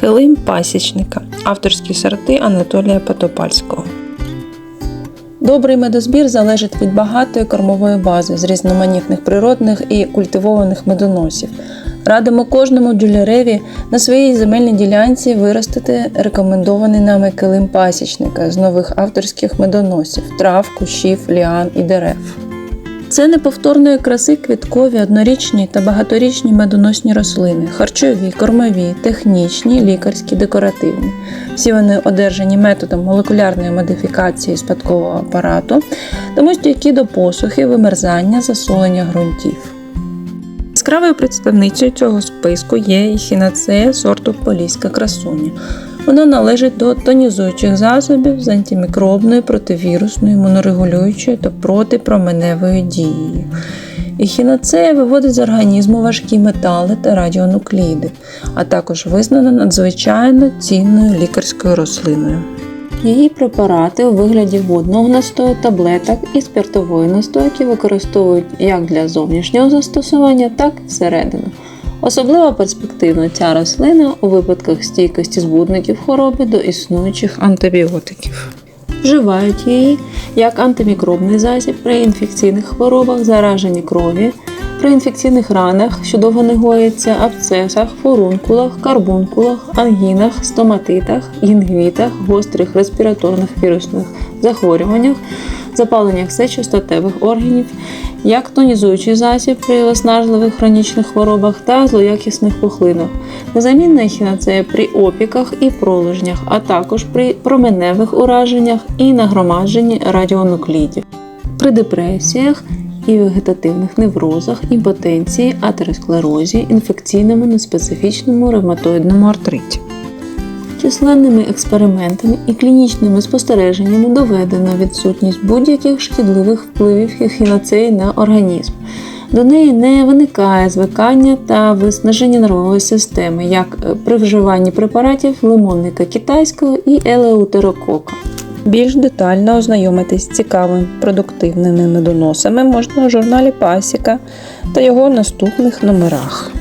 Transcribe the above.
Килим пасічника. Авторські сорти Анатолія Потопальського. Добрий медозбір залежить від багатої кормової бази з різноманітних природних і культивованих медоносів. Радимо кожному бджоляреві на своїй земельній ділянці виростити рекомендований нами килим пасічника з нових авторських медоносів, трав, кущів, ліан і дерев. Це неповторної краси квіткові, однорічні та багаторічні медоносні рослини, харчові, кормові, технічні, лікарські, декоративні. Всі вони одержані методом молекулярної модифікації спадкового апарату, тому стійкі до посухи, вимерзання, засолення ґрунтів. Яскравою представницею цього списку є ехінацея сорту Поліська красуня. Вона належить до тонізуючих засобів з антимікробною, противірусною, імунорегулюючою та протипроменевою дією. Ехінацея виводить з організму важкі метали та радіонукліди, а також визнана надзвичайно цінною лікарською рослиною. Її препарати у вигляді водного настою, таблеток і спиртової настойки використовують як для зовнішнього застосування, так і всередину. Особливо перспективна ця рослина у випадках стійкості збудників хвороби до існуючих антибіотиків. Вживають її як антимікробний засіб при інфекційних хворобах, зараженні крові, при інфекційних ранах, що довго не гоїться, абсцесах, фурункулах, карбункулах, ангінах, стоматитах, гінгвітах, гострих респіраторних вірусних захворюваннях, запаленнях сечостатевих органів, як тонізуючий засіб при виснажливих хронічних хворобах та злоякісних пухлинах, незамінна ехінацея при опіках і пролежнях, а також при променевих ураженнях і нагромадженні радіонуклідів, при депресіях і вегетативних неврозах, імпотенції, атеросклерозі, інфекційному неспецифічному ревматоїдному артриті. Численними експериментами і клінічними спостереженнями доведено відсутність будь-яких шкідливих впливів ехінацеї на організм. До неї не виникає звикання та виснаження нервової системи, як при вживанні препаратів лимонника китайського і елеутерокока. Більш детально ознайомитись з цікавими продуктивними медоносами можна у журналі Пасіка та його наступних номерах.